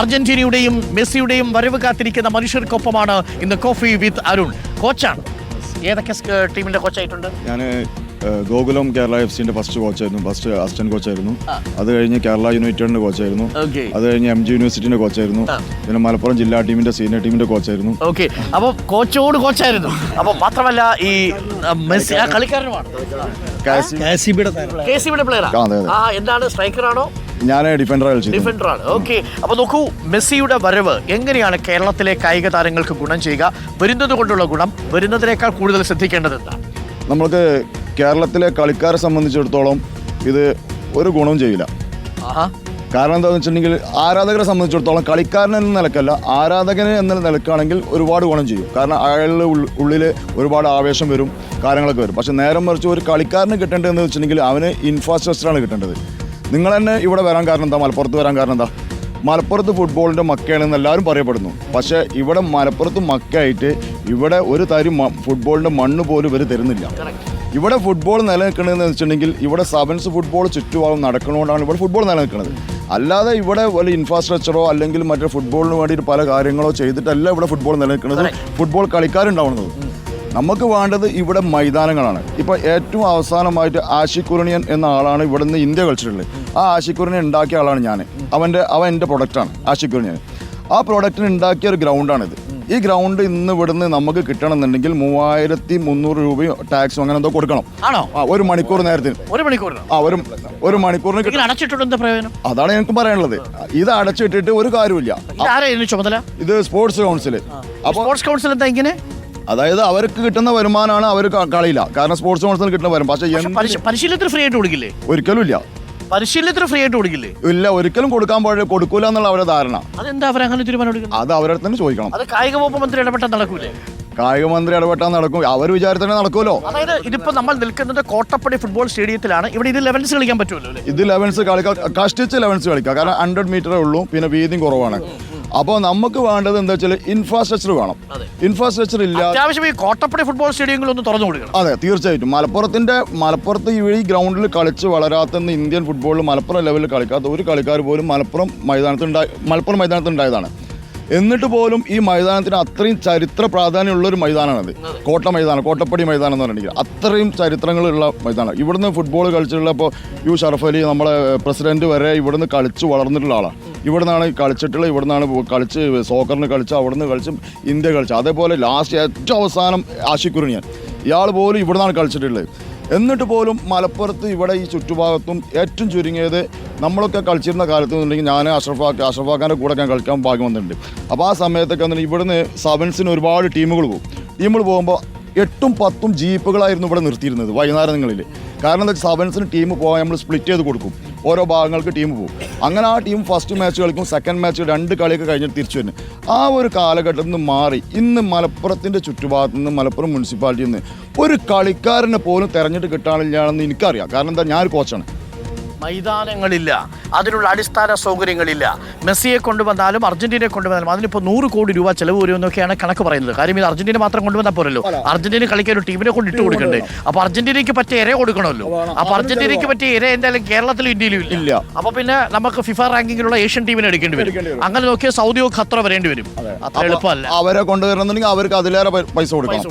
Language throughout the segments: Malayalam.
അർജന്റീനയുടെയും മെസ്സിയുടെയും വരവ് കാത്തിരിക്കുന്ന മനുഷ്യർക്കൊപ്പമാണ് ഇന്ന് കോഫി വിത്ത് അരുൺ കോച്ചാണ് ഏതൊക്കെ ടീമിന്റെ കോച്ചായിട്ടുണ്ട്? ഞാൻ ഗോകുലം കേരള എഫ് സിന്റെ ഫസ്റ്റ് കോച്ചായിരുന്നു ഫസ്റ്റ് അസിസ്റ്റന്റ് കോച്ചായിരുന്നു. അത് കഴിഞ്ഞ് കേരള യുണൈറ്റഡിന്റെ കോച്ചായിരുന്നു അത് കഴിഞ്ഞ് എം ജി യൂണിവേഴ്സിറ്റിന്റെ കോച്ചായിരുന്നു പിന്നെ മലപ്പുറം ജില്ലാ ടീമിന്റെ സീനിയർ ടീമിന്റെ കോച്ചായിരുന്നു ഓക്കെ. അപ്പൊ കോച്ചോട് കോച്ചായിരുന്നു. അപ്പൊ മാത്രമല്ല ഈ മെസ്സി കളിക്കാരനുമാണ്. എന്താണ്? സ്ട്രൈക്കറാണോ ഞാൻ ഡിഫൻഡർ കളിച്ചു ഡിഫൻഡറാണ് ഓക്കെ അപ്പൊ നോക്കൂ മെസ്സിയുടെ വരവ് എങ്ങനെയാണ് കേരളത്തിലെ കായിക താരങ്ങൾക്ക് ഗുണം ചെയ്യുക? വരുന്നത് കൊണ്ടുള്ള ഗുണം വരുന്നതിനേക്കാൾ കൂടുതൽ ശ്രദ്ധിക്കേണ്ടത് എന്താണ് നമ്മൾക്ക് കേരളത്തിലെ കളിക്കാരെ സംബന്ധിച്ചിടത്തോളം ഇത് ഒരു ഗുണവും ചെയ്യില്ല. ആഹാ. കാരണം എന്താണെന്ന് വെച്ചിട്ടുണ്ടെങ്കിൽ ആരാധകരെ സംബന്ധിച്ചിടത്തോളം കളിക്കാരൻ എന്ന നിലക്കല്ല ആരാധകൻ എന്ന നിലക്കാണെങ്കിൽ ഒരുപാട് ഗുണം ചെയ്യും. കാരണം അയാളുടെ ഉള്ളിൽ ഒരുപാട് ആവേശം വരും കാര്യങ്ങളൊക്കെ വരും. പക്ഷേ നേരം മറിച്ച് ഒരു കളിക്കാരന് കിട്ടേണ്ടതെന്ന് വെച്ചിട്ടുണ്ടെങ്കിൽ അവന് ഇൻഫ്രാസ്ട്രക്ചറാണ് കിട്ടേണ്ടത്. നിങ്ങൾ തന്നെ ഇവിടെ വരാൻ കാരണം എന്താ? മലപ്പുറത്ത് വരാൻ കാരണം എന്താ? മലപ്പുറത്ത് ഫുട്ബോളിന്റെ മക്കയാണെന്ന് എല്ലാവരും പറയപ്പെടുന്നു. പക്ഷേ ഇവിടെ മലപ്പുറത്ത് മക്കയായിട്ട് ഇവിടെ ഒരു തരി ഫുട്ബോളിന്റെ മണ്ണ് പോലും ഇവർ തരുന്നില്ല. ഇവിടെ ഫുട്ബോൾ നിലനിൽക്കുന്നതെന്ന് വെച്ചിട്ടുണ്ടെങ്കിൽ ഇവിടെ സെവൻസ് ഫുട്ബോൾ ചുറ്റുപാടും നടക്കണോണ്ടാണ് ഇവിടെ ഫുട്ബോൾ നിലനിൽക്കുന്നത് അല്ലാതെ ഇവിടെ വലിയ ഇൻഫ്രാസ്ട്രക്ചറോ അല്ലെങ്കിൽ മറ്റേ ഫുട്ബോളിന് വേണ്ടിയിട്ട് പല കാര്യങ്ങളോ ചെയ്തിട്ടല്ല ഇവിടെ ഫുട്ബോൾ നിലനിൽക്കുന്നത് ഫുട്ബോൾ കളിക്കാരുണ്ടാവുന്നത്. നമുക്ക് വേണ്ടത് ഇവിടെ മൈതാനങ്ങളാണ്. ഇപ്പോൾ ഏറ്റവും അവസാനമായിട്ട് ആഷിക്കുരണിയൻ എന്ന ആളാണ് ഇവിടെ നിന്ന് ഇന്ത്യ കളിച്ചിട്ടുള്ളത്. ആ ആഷിക്കുരണിയൻ ഉണ്ടാക്കിയ ആളാണ് ഞാൻ അവന്റെ അവൻ എന്റെ പ്രൊഡക്റ്റാണ് ആഷിക്കുരണിയൻ ആ പ്രൊഡക്റ്റിന് ഉണ്ടാക്കിയ ഒരു ഗ്രൗണ്ടാണിത് ഈ ഗ്രൗണ്ട് ഇന്ന് ഇവിടുന്ന് നമുക്ക് കിട്ടണമെന്നുണ്ടെങ്കിൽ മൂവായിരത്തി മുന്നൂറ് രൂപയും ടാക്സും അങ്ങനെ എന്തോ കൊടുക്കണം. ആണോ? ആ ഒരു മണിക്കൂർ നേരത്തിന്. ഒരു മണിക്കൂർ. ആ ഒരു ഒരു മണിക്കൂറിന് അതാണ് എനിക്ക് പറയാനുള്ളത്. ഇത് അടച്ചിട്ടിട്ട് ഒരു കാര്യമില്ല ഇത് സ്പോർട്സ് കൗൺസിൽ അപ്പോൾ സ്പോർട്സ് കൗൺസിൽ എന്താ ഇങ്ങനെ? അതായത് അവർക്ക് കിട്ടുന്ന വരുമാനമാണ് അവർ കളിയില്ല. കാരണം സ്പോർട്സ് കൗൺസിൽ കിട്ടുന്ന വരും. പക്ഷേ പരിശീലനത്തിന് ഫ്രീ ആയിട്ട് കൊടുക്കില്ലേ? ഒരിക്കലും ഇല്ല. പരിശീലനത്തിന് ഫ്രീ ആയിട്ട് കൊടുക്കില്ലേ? ഇല്ല ഒരിക്കലും കൊടുക്കാൻ പാടില്ല കൊടുക്കൂല എന്നുള്ള അവരുടെ ധാരണ. അതെന്താ അവർ അങ്ങനെ തീരുമാനം അത് അവരുടെ തന്നെ ചോദിക്കണം. അത് കായിക വകുപ്പ് മന്ത്രി ഇടപെട്ടാൽ നടക്കൂലേ? കായിക മന്ത്രി ഇടപെട്ടാൽ നടക്കും. അവർ വിചാരിച്ചാൽ നടക്കുമല്ലോ. അതായത് ഇതിപ്പോ നമ്മൾ നിൽക്കുന്നത് കോട്ടപ്പടി ഫുട്ബോൾ സ്റ്റേഡിയത്തിലാണ് ഇവിടെ ഇത് ലെവൻസ് കളിക്കാൻ പറ്റുമല്ലോ ഇത് ലെവൻസ് കളിക്കാം കഷ്ടിച്ച് ലെവൻസ് കളിക്കാം. കാരണം ഹൺഡ്രഡ് മീറ്ററേ ഉള്ളൂ പിന്നെ വീതിയും കുറവാണ്. അപ്പോൾ നമുക്ക് വേണ്ടത് എന്താ വെച്ചാൽ ഇൻഫ്രാസ്ട്രക്ചർ വേണം. ഇൻഫ്രാസ്ട്രക്ചർ ഇല്ല അത്യാവശ്യം ഈ കോട്ടപ്പടി ഫുട്ബോൾ സ്റ്റേഡിയങ്ങളൊന്നും തുറന്നു കൊടുക്കണം. അതെ തീർച്ചയായിട്ടും. മലപ്പുറത്തിന്റെ മലപ്പുറത്ത് ഈ ഗ്രൗണ്ടിൽ കളിച്ച് വളരാത്ത ഇന്ത്യൻ ഫുട്ബോളിൽ മലപ്പുറം ലെവലിൽ കളിക്കാത്ത ഒരു കളിക്കാർ പോലും മലപ്പുറം മൈതാനത്ത് മലപ്പുറം മൈതാനത്ത് ഉണ്ടായതാണ്. എന്നിട്ട് പോലും ഈ മൈതാനത്തിന് അത്രയും ചരിത്ര പ്രാധാന്യമുള്ള ഒരു മൈതാനമാണത്. കോട്ട മൈതാനം കോട്ടപ്പടി മൈതാനം എന്ന് പറഞ്ഞിട്ടുണ്ടെങ്കിൽ അത്രയും ചരിത്രങ്ങളുള്ള മൈതാനം. ഇവിടുന്ന് ഫുട്ബോൾ കളിച്ചിട്ടുള്ള ഇപ്പോൾ യു ഷറഫ് അലി നമ്മളെ പ്രസിഡന്റ് വരെ ഇവിടുന്ന് കളിച്ച് വളർന്നിട്ടുള്ള ആളാണ് ഇവിടുന്നാണ് കളിച്ചിട്ടുള്ളത് ഇവിടുന്നാണ് കളിച്ച് സോക്കറിന് കളിച്ച് അവിടുന്ന് കളിച്ചും ഇന്ത്യ കളിച്ച്. അതേപോലെ ലാസ്റ്റ് ഏറ്റവും അവസാനം ആഷിക്കുറിനിയൻ ഇയാൾ പോലും ഇവിടുന്നാണ് കളിച്ചിട്ടുള്ളത്. എന്നിട്ട് പോലും മലപ്പുറത്ത് ഇവിടെ ഈ ചുറ്റുഭാഗത്തും ഏറ്റവും ചുരുങ്ങിയത് നമ്മളൊക്കെ കളിച്ചിരുന്ന കാലത്ത് എന്നുണ്ടെങ്കിൽ ഞാൻ അഷ്റഫാക്ക് അഷ്റഫാഖാന്റെ കൂടെ ഞാൻ കളിക്കാൻ ഭാഗ്യം വന്നിട്ടുണ്ട്. അപ്പോൾ ആ സമയത്തൊക്കെ വന്നിട്ട് ഇവിടുന്ന് സെവൻസിന് ഒരുപാട് ടീമുകൾ പോകും. ടീമുകൾ പോകുമ്പോൾ എട്ടും പത്തും ജീപ്പുകളായിരുന്നു ഇവിടെ നിർത്തിയിരുന്നത് വൈകുന്നേരങ്ങളിൽ കാരണം എന്താ വെച്ചാൽ സെവൻസിന് ടീം പോകാൻ നമ്മൾ സ്പ്ലിറ്റ് ചെയ്ത് കൊടുക്കും. ഓരോ ഭാഗങ്ങൾക്ക് ടീം പോകും അങ്ങനെ ആ ടീം ഫസ്റ്റ് മാച്ച് കളിക്കും സെക്കൻഡ് മാച്ച് രണ്ട് കളിയൊക്കെ കഴിഞ്ഞിട്ട് തിരിച്ചു വരുന്നത് ആ ഒരു കാലഘട്ടത്തിൽ നിന്ന് മാറി ഇന്ന് മലപ്പുറത്തിന്റെ ചുറ്റുഭാഗത്ത് നിന്ന് മലപ്പുറം മുനിസിപ്പാലിറ്റിയിൽ നിന്ന് ഒരു കളിക്കാരനെ പോലും തെരഞ്ഞെടുത്ത് കിട്ടാനില്ലാണെന്ന് എനിക്കറിയാം. കാരണം എന്താ? ഞാനൊരു കോച്ചാണ് മൈതാനങ്ങളില്ല. അതിനുള്ള അടിസ്ഥാന സൗകര്യങ്ങളില്ല. മെസ്സിയെ കൊണ്ടുവന്നാലും അർജന്റീനയെ കൊണ്ടുവന്നാലും അതിനിപ്പോൾ നൂറ് കോടി രൂപ ചെലവ് വരുമെന്നൊക്കെയാണ് കണക്ക് പറയുന്നത്. കാര്യം ഇത് അർജന്റീന മാത്രം കൊണ്ടുവന്നാൽ പോരല്ലോ. അർജന്റീന കളിക്കാൻ ഒരു ടീമിനെ കൊണ്ട് ഇട്ട് കൊടുക്കണ്ടേ? അപ്പോൾ അർജന്റീനയ്ക്ക് പറ്റിയ ഇര കൊടുക്കണമല്ലോ. അപ്പൊ അർജന്റീനയ്ക്ക് പറ്റിയ ഇര എന്തായാലും കേരളത്തിലും ഇന്ത്യയിലും ഇല്ല. അപ്പോൾ അപ്പൊ പിന്നെ നമുക്ക് ഫിഫ റാങ്കിങ്ങിലുള്ള ഏഷ്യൻ ടീമിനെ എടുക്കേണ്ടി വരും. അങ്ങനെ നോക്കിയാൽ സൗദിയോ ഖത്തറോ വരേണ്ടി വരും. അത്ര എളുപ്പമല്ല. അവരെ കൊണ്ടുവരണമെന്നുണ്ടെങ്കിൽ അവർക്ക് അതിലേറെ പൈസ കൊടുക്കണം.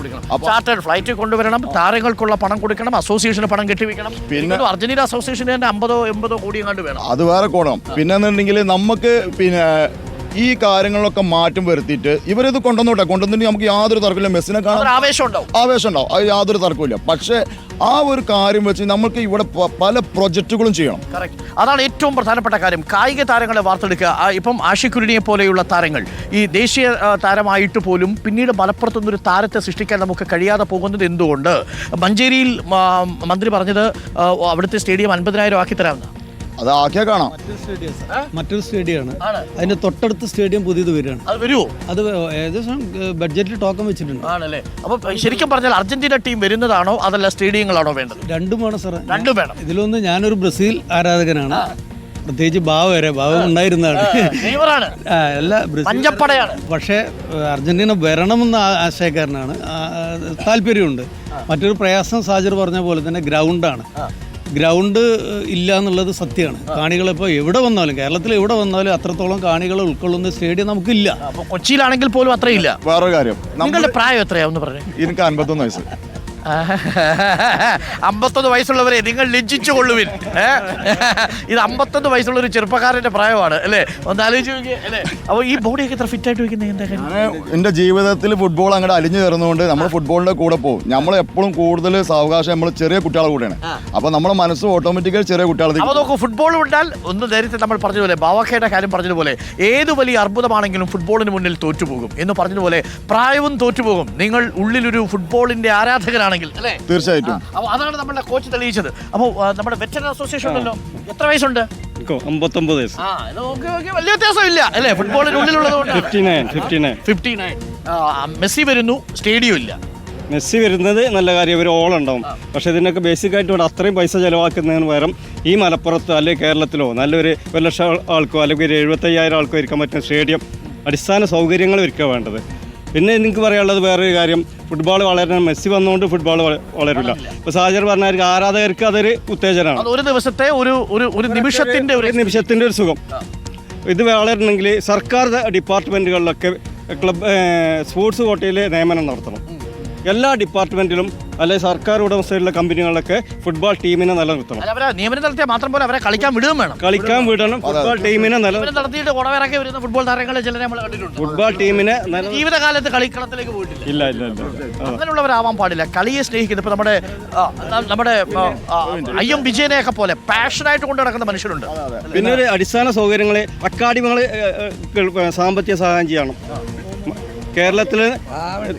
ചാർട്ടേഡ് ഫ്ലൈറ്റ് കൊണ്ടുവരണം. താരങ്ങൾക്കുള്ള പണം കൊടുക്കണം. അസോസിയേഷന് പണം കെട്ടിവെക്കണം. പിന്നെ അർജന്റീന അസോസിയേഷന് തന്നെ അമ്പതോ എൺപതോ കോടി എങ്ങാണ്ട് വേണം. അത് വേറെ കോണം. പിന്നെ നമുക്ക് പിന്നെ ഈ കാര്യങ്ങളിലൊക്കെ മാറ്റം വരുത്തിയിട്ട് ഇവരിത് കൊണ്ടുവന്നോട്ടെ. കൊണ്ടുവന്നിട്ട് നമുക്ക് യാതൊരു തർക്കമില്ല. മെസ്സിനെ കാണാൻ ആവേശം ഉണ്ടാവും. ആവേശം ഉണ്ടാവും. അത് യാതൊരു തർക്കമില്ല പക്ഷേ ആ ഒരു കാര്യം വെച്ച് നമുക്ക് ഇവിടെ പല പ്രൊജക്റ്റുകളും ചെയ്യണം. അതാണ് ഏറ്റവും പ്രധാനപ്പെട്ട കാര്യം. കായിക താരങ്ങളെ വാർത്തെടുക്കുക. ഇപ്പം ആഷിക്കുരുണിയെ പോലെയുള്ള താരങ്ങൾ. ഈ ദേശീയ താരമായിട്ട് പോലും പിന്നീട് മലപ്പുറത്തുനിന്നൊരു താരത്തെ സൃഷ്ടിക്കാൻ നമുക്ക് കഴിയാതെ പോകുന്നത് എന്തുകൊണ്ട്? മഞ്ചേരിയിൽ മന്ത്രി പറഞ്ഞത് അവിടുത്തെ സ്റ്റേഡിയം അൻപതിനായിരം ആക്കി തരാമെന്ന് അത് ആക്കിയാ കാണാം. മറ്റൊരു സ്റ്റേഡിയം മറ്റൊരു സ്റ്റേഡിയമാണ് അതിന്റെ തൊട്ടടുത്ത സ്റ്റേഡിയം പുതിയത് വരികയാണ്. അത് വരുമോ അത് ഏകദേശം ബഡ്ജറ്റിൽ ടോക്കൺ വെച്ചിട്ടുണ്ട്. ആണല്ലേ. അപ്പൊ ശരിക്കും പറഞ്ഞാൽ അർജന്റീന ടീം വരുന്നതാണോ അതല്ല സ്റ്റേഡിയങ്ങളാണോ വേണ്ടത്? രണ്ടും വേണം സാറേ. രണ്ടും വേണം. ഇതിലൊന്ന് ഞാനൊരു ബ്രസീൽ ആരാധകനാണ്. പ്രത്യേകിച്ച് ഭാവ വരെ ബാവ ഉണ്ടായിരുന്നതാണ്. എല്ലാ ബ്രസീൽ പഞ്ചപ്പടയാണ്. പക്ഷേ അർജന്റീന വരണമെന്ന ആശയക്കാരനാണ്. താല്പര്യമുണ്ട്. മറ്റൊരു പ്രയാസം സാജർ പറഞ്ഞ പോലെ തന്നെ ഗ്രൗണ്ടാണ്. ഗ്രൗണ്ട് ഇല്ല എന്നുള്ളത് സത്യമാണ്. കാണികളിപ്പോൾ എവിടെ വന്നാലും കേരളത്തിൽ എവിടെ വന്നാലും അത്രത്തോളം കാണികളെ ഉൾക്കൊള്ളുന്ന സ്റ്റേഡിയം നമുക്കില്ല. അപ്പൊ കൊച്ചിയിലാണെങ്കിൽ പോലും അത്രയില്ല. വേറൊരു കാര്യം. നിങ്ങളുടെ പ്രായം എത്രയാ? ഒന്ന് പറഞ്ഞു. എനിക്ക് അൻപത്തൊന്ന് വയസ്സ്. അമ്പത്തൊന്ന് വയസ്സുള്ളവരെ നിങ്ങൾ ലജ്ജിച്ചു കൊള്ളുവിൻ. ഇത് അമ്പത്തൊന്ന് വയസ്സുള്ള ഒരു ചെറുപ്പക്കാരന്റെ പ്രായമാണ് അല്ലേ? ഒന്ന് ആലോചിച്ച് നോക്കിയേ അല്ലേ? അപ്പോൾ ഈ ബോഡിയൊക്കെ എത്ര ഫിറ്റ് ആയിട്ട് വെക്കുന്നത് എന്താ കാര്യം? എന്റെ ജീവിതത്തിൽ ഫുട്ബോൾ അങ്ങോട്ട് അലിഞ്ഞു ചേർന്നുകൊണ്ട് നമ്മൾ ഫുട്ബോളിന്റെ കൂടെ പോകും. നമ്മൾ എപ്പോഴും കൂടുതൽ സാവകാശം നമ്മൾ ചെറിയ കുട്ടികളെ കൂടെയാണ്. അപ്പോൾ നമ്മുടെ മനസ്സ് ഓട്ടോമാറ്റിക്കലി ചെറിയ കുട്ടികളെ അപ്പോൾ നോക്കൂ ഫുട്ബോൾ വിട്ടാൽ ഒന്ന് നേരത്തെ നമ്മൾ പറഞ്ഞതുപോലെ ബാവക്കയുടെ കാര്യം പറഞ്ഞതുപോലെ ഏത് വലിയ അർബുദമാണെങ്കിലും ഫുട്ബോളിന് മുന്നിൽ തോറ്റുപോകും എന്ന് പറഞ്ഞതുപോലെ പ്രായവും തോറ്റുപോകും. നിങ്ങൾ ഉള്ളിലൊരു ഫുട്ബോളിന്റെ ആരാധകനാണെങ്കിൽ അല്ലേ? തീർച്ചയായിട്ടും. അപ്പോൾ അതാണ് നമ്മുടെ കോച്ച് തെളിയിച്ചത്. അപ്പോൾ നമ്മുടെ വെറ്ററൻ അസോസിയേഷൻ ഉണ്ടല്ലോ. എത്ര വയസ്സുണ്ട്? അമ്പത്തൊമ്പത് വയസ്സ്. ആ ഇത് ഓക്കെ ഓക്കെ. വലിയ വ്യത്യാസമില്ല അല്ലേ? ഫുട്ബോളിന് ഉള്ളിലുള്ളത് കൊണ്ട് fifty nine fifty nine. Fifty nine. Messi വരുന്നു സ്റ്റേഡിയം ഇല്ല. മെസ്സി വരുന്നത് നല്ല കാര്യം ഒരു ഓൾ ഉണ്ടാവും. പക്ഷേ ഇതിനൊക്കെ ബേസിക് ആയിട്ട് ഇവിടെ അത്രയും പൈസ ചിലവാക്കുന്നതിന് പകരം ഈ മലപ്പുറത്തോ അല്ലെങ്കിൽ കേരളത്തിലോ നല്ലൊരു ഒരു ലക്ഷം ആൾക്കോ അല്ലെങ്കിൽ ഒരു എഴുപത്തയ്യായിരം ആൾക്കോ ഇരിക്കാൻ പറ്റുന്ന സ്റ്റേഡിയം അടിസ്ഥാന സൗകര്യങ്ങൾ ഒരുക്കുക വേണ്ടത്. പിന്നെ എനിക്ക് പറയാനുള്ളത് വേറൊരു കാര്യം. ഫുട്ബോൾ വളരണം. മെസ്സി വന്നുകൊണ്ട് ഫുട്ബോൾ വളരില്ല. ഇപ്പൊ സാഹചര്യം പറഞ്ഞാൽ ആരാധകർക്ക് അതൊരു ഉത്തേജനമാണ് ഒരു ദിവസത്തെ ഒരു ഒരു ഒരു നിമിഷത്തിന്റെ ഒരു നിമിഷത്തിന്റെ ഒരു സുഖം. ഇത് വളരണമെങ്കിൽ സർക്കാർ ഡിപ്പാർട്ട്മെന്റുകളിലൊക്കെ ക്ലബ് സ്പോർട്സ് കോട്ടയിൽ നിയമനം നടത്തണം. എല്ലാ ഡിപ്പാർട്ട്മെന്റിലും അല്ലെങ്കിൽ സർക്കാർ ഉടമസ്ഥയിലുള്ള കമ്പനികളൊക്കെ ഫുട്ബോൾ ടീമിനെ നിലനിർത്തണം. അല്ല, അവരെ നിയമനം നടത്തിയാൽ മാത്രം പോലെ അവരെ കളിക്കാൻ വിടുകയും വേണം. കളിക്കാൻ വിടണം ഫുട്ബോൾ ടീമിനെ നില നിയമനം നടത്തിയിട്ട് ഉടവേറൊക്കെ വരുന്ന ഫുട്ബോൾ താരങ്ങളെ ചിലരെ നമ്മൾ കണ്ടിട്ടുണ്ട്. ഫുട്ബോൾ ടീമിനെ നില ജീവിതകാലത്ത് കളിക്കളത്തിലേക്ക് പോയിട്ടില്ല. ഇല്ല ഇല്ല ഇല്ല. ആ. അങ്ങനെയുള്ളവരാവാൻ പാടില്ല. കളിയെ സ്നേഹിക്കുന്നത് ഇപ്പൊ നമ്മുടെ ആ, ന- നമ്മുടെ ഐ എം വിജയനെയൊക്കെ പോലെ പാഷനായിട്ട് കൊണ്ട് നടക്കുന്ന മനുഷ്യരുണ്ട്. പിന്നെ ഒരു അടിസ്ഥാന സൗകര്യങ്ങളെ അക്കാഡമികൾ സാമ്പത്തിക സഹായം ചെയ്യണം. കേരളത്തിൽ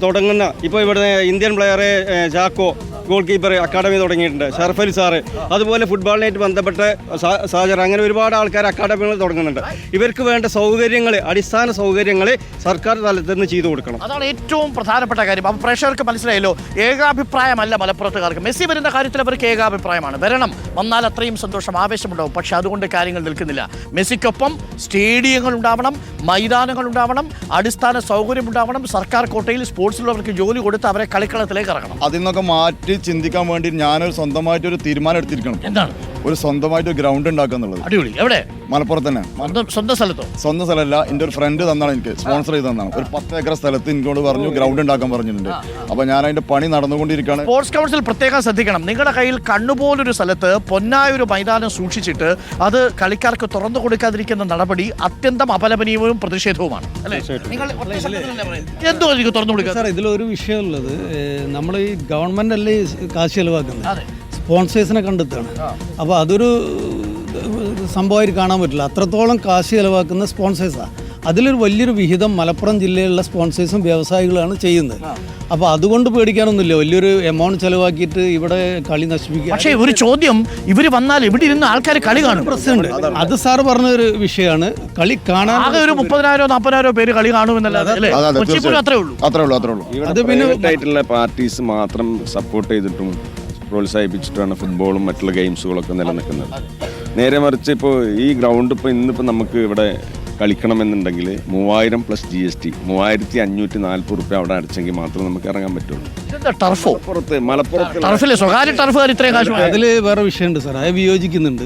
തുടങ്ങുന്ന ഇപ്പോൾ ഇവിടെ ഇന്ത്യൻ പ്ലെയറെ ചാക്കോ ഗോൾ കീപ്പർ അക്കാഡമി തുടങ്ങിയിട്ടുണ്ട്. ഷർഫലി സാറ് അതുപോലെ ഫുട്ബോളിനായിട്ട് ബന്ധപ്പെട്ട സാഹചര്യം സാജർ അങ്ങനെ ഒരുപാട് ആൾക്കാർ അക്കാഡമികൾ തുടങ്ങുന്നുണ്ട്. ഇവർക്ക് വേണ്ട സൗകര്യങ്ങൾ അടിസ്ഥാന സൗകര്യങ്ങൾ സർക്കാർ തലത്തിൽ നിന്ന് ചെയ്തു കൊടുക്കണം. അതാണ് ഏറ്റവും പ്രധാനപ്പെട്ട കാര്യം. അപ്പോൾ പ്രേക്ഷകർക്ക് മനസ്സിലായല്ലോ ഏകാഭിപ്രായമല്ല മലപ്പുറത്തുകാർക്ക്. മെസ്സി വരുന്ന കാര്യത്തിൽ അവർക്ക് ഏകാഭിപ്രായമാണ്. വരണം വന്നാൽ അത്രയും സന്തോഷം ആവേശമുണ്ടാവും. പക്ഷെ അതുകൊണ്ട് കാര്യങ്ങൾ നിൽക്കുന്നില്ല. മെസ്സിക്കൊപ്പം സ്റ്റേഡിയങ്ങൾ ഉണ്ടാവണം മൈതാനങ്ങൾ ഉണ്ടാവണം അടിസ്ഥാന സൗകര്യം ഉണ്ടാവണം. സർക്കാർ കോട്ടയിൽ സ്പോർട്സിലുള്ളവർക്ക് ജോലി കൊടുത്ത് അവരെ കളിക്കളത്തിലേക്ക് ഇറങ്ങണം. അതിൽ നിന്നൊക്കെ മാറ്റി ചിന്തിക്കാൻ വേണ്ടി ഞാനൊരു സ്വന്തമായിട്ട് ഒരു തീരുമാനം എടുത്തിരിക്കണം. എന്താണ്? ഒരു സ്വന്തമായിട്ട് ഒരു ഗ്രൗണ്ട് ഉണ്ടാക്കുക എന്നുള്ളത്. അടിപൊളി. എവിടെ? മലപ്പുറത്ത് തന്നെ. സ്വന്തം സ്വന്തം സ്ഥലത്തോ? സ്വന്തം സ്ഥലമല്ല എന്റെ ഒരു ഫ്രണ്ട് തന്നാണ് എനിക്ക്. സ്പോൺസർ ചെയ്ത് തന്നാണ്. ഒരു പത്ത് ഏക്കർ സ്ഥലത്ത് എനിക്കോട് പറഞ്ഞു ഗ്രൗണ്ട് ഉണ്ടാക്കാൻ പറഞ്ഞിട്ടുണ്ട്. അപ്പോൾ ഞാൻ അതിന്റെ പണി നടന്നുകൊണ്ടിരിക്കുകയാണ്. സ്പോർട്സ് കൗൺസിൽ പ്രത്യേകം ശ്രദ്ധിക്കണം. നിങ്ങളുടെ കയ്യിൽ കണ്ണുപോലൊരു സ്ഥലത്ത് പൊന്നായ ഒരു മൈതാനം സൂക്ഷിച്ചിട്ട് അത് കളിക്കാർക്ക് തുറന്നു കൊടുക്കാതിരിക്കുന്ന നടപടി അത്യന്തം അപലപനീയവും പ്രതിഷേധവുമാണ്. അല്ലേ? നിങ്ങൾ ഒറ്റ ശബ്ദത്തിലല്ലേ പറയുന്നത്? എനിക്ക് തുറന്നു കൊടുക്കുക സാർ ഇതിലൊരു വിഷയമുള്ളത് നമ്മൾ ഈ ഗവൺമെന്റ് അല്ലേ ഈ കാശ് ചെലവാക്കുന്നത്? അതെ. സ്പോൺസേഴ്സിനെ കണ്ടെത്തുകയാണ്. അപ്പോൾ അതൊരു സംഭവമായിട്ട് കാണാൻ പറ്റില്ല. അത്രത്തോളം കാശ് ചിലവാക്കുന്ന സ്പോൺസേഴ്സാണ് അതിലൊരു വലിയൊരു വിഹിതം മലപ്പുറം ജില്ലയിലുള്ള സ്പോൺസേഴ്സും വ്യവസായികളാണ് ചെയ്യുന്നത്. അപ്പോൾ അതുകൊണ്ട് പേടിക്കാനൊന്നുമില്ല. വലിയൊരു എമൗണ്ട് ചെലവാക്കിയിട്ട് ഇവിടെ കളി നശിപ്പിക്കുക. പക്ഷേ ഒരു ചോദ്യം ഇവർ വന്നാൽ ഇവിടെ ഇരുന്ന് ആൾക്കാർ കളി കാണും? പ്രശ്നമുണ്ട് അത് സാർ പറഞ്ഞ ഒരു വിഷയമാണ്. കളി കാണാൻ ആകെ ഒരു മുപ്പതിനായിരോ നാൽപ്പതിനായിരോ പേര് കളി കാണുമെന്നല്ലാതെ അത്രേ ഉള്ളൂ. അത്രേ ഉള്ളൂ അത്രേ ഉള്ളൂ. അത് പിന്നെ പാർട്ടീസ് മാത്രം സപ്പോർട്ട് ചെയ്തിട്ടും പ്രോത്സാഹിപ്പിച്ചിട്ടാണ് ഫുട്ബോളും മറ്റുള്ള ഗെയിംസുകളൊക്കെ നിലനിൽക്കുന്നത്. നേരെ മറിച്ച് ഇപ്പോൾ ഈ ഗ്രൗണ്ട് ഇപ്പോൾ ഇന്നിപ്പോൾ നമുക്ക് ഇവിടെ കളിക്കണമെന്നുണ്ടെങ്കിൽ മൂവായിരം പ്ലസ് ജി എസ് ടി മൂവായിരത്തി അഞ്ഞൂറ്റി നാൽപ്പത് റുപ്യ അവിടെ അടച്ചെങ്കിൽ മാത്രമേ നമുക്ക് ഇറങ്ങാൻ പറ്റുള്ളൂ. ഇതെന്താ ടർഫോ പുറത്ത് മലപ്പുറത്ത് ടർഫിലെ സ്വകാര്യ ടർഫുകാർ ഇത്രയും കാശ് വാങ്ങും. അതിൽ വേറെ വിഷയമുണ്ട് സാർ അത് വിയോജിക്കുന്നുണ്ട്.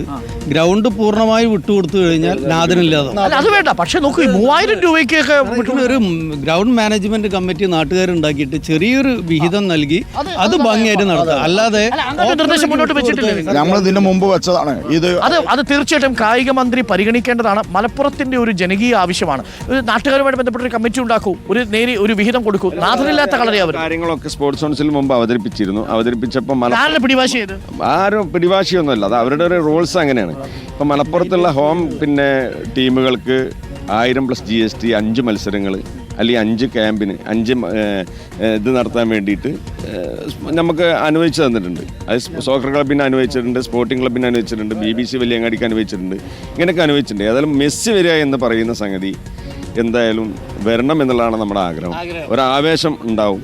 ഗ്രൗണ്ട് പൂർണമായി വിട്ടുകൊടുത്തു കഴിഞ്ഞാൽ നാദനില്ലാതാവും അല്ല അത് വേണ്ട. പക്ഷെ നോക്കൂ ഈ മൂവായിരം രൂപയ്ക്കൊക്കെ ഇവിടെ ഒരു ഗ്രൗണ്ട് മാനേജ്മെന്റ് കമ്മിറ്റി നാട്ടുകാരുണ്ടാക്കിയിട്ട് ചെറിയൊരു വിഹിതം നൽകി അത് ഭംഗിയായിട്ട് നടത്തുക അല്ലാതെ അല്ല, അങ്ങനെ ഒരു നിർദ്ദേശം മുന്നോട്ട് വെച്ചിട്ടില്ലേ? നിങ്ങൾ? നമ്മൾ ഇതിന്റെ മുമ്പ് വെച്ചതാണ്. ഇത് അത് അത് തീർച്ചയായിട്ടും കായിക മന്ത്രി പരിഗണിക്കേണ്ടതാണ്. മലപ്പുറത്തിന്റെ ഒരു ജനകീയ ആവശ്യമാണ്. ഒരു നാട്ടുകാരുമായിട്ട് ബന്ധപ്പെട്ട ഒരു കമ്മിറ്റി ഉണ്ടാക്കൂ. ഒരു നേരി ഒരു വിഹിതം കൊടുക്കൂ. നാഥനില്ലാത്ത കളറി അവർ കാര്യങ്ങളൊക്കെ സ്പോർട്സ് കൗൺസിൽ മുമ്പ് അവതരിപ്പിച്ചിരുന്നു. അവതരിപ്പിച്ചപ്പോൾ പിടിവാശി ആരും പിടിവാശിയൊന്നുമല്ല. അത് അവരുടെ ഒരു റൂൾസ് അങ്ങനെയാണ്. ഇപ്പം മലപ്പുറത്തുള്ള ഹോം പിന്നെ ടീമുകൾക്ക് ആയിരം പ്ലസ് ജി എസ് ടി അഞ്ച് മത്സരങ്ങൾ അല്ലെങ്കിൽ അഞ്ച് ക്യാമ്പിന് അഞ്ച് ഇത് നടത്താൻ വേണ്ടിയിട്ട് നമുക്ക് അനുവദിച്ചു തന്നിട്ടുണ്ട്. അത് സോക്കർ ക്ലബിന് അനുവദിച്ചിട്ടുണ്ട് സ്പോർട്ടിംഗ് ക്ലബിന് അനുവദിച്ചിട്ടുണ്ട് ബി ബി സി വലിയങ്ങാടിക്ക് അനുവദിച്ചിട്ടുണ്ട് ഇങ്ങനെയൊക്കെ അനുവദിച്ചിട്ടുണ്ട്. ഏതായാലും മെസ്സി വരിക എന്ന് പറയുന്ന സംഗതി എന്തായാലും വരണം എന്നുള്ളതാണ് നമ്മുടെ ആഗ്രഹം. ഒരു ആവേശം ഉണ്ടാവും.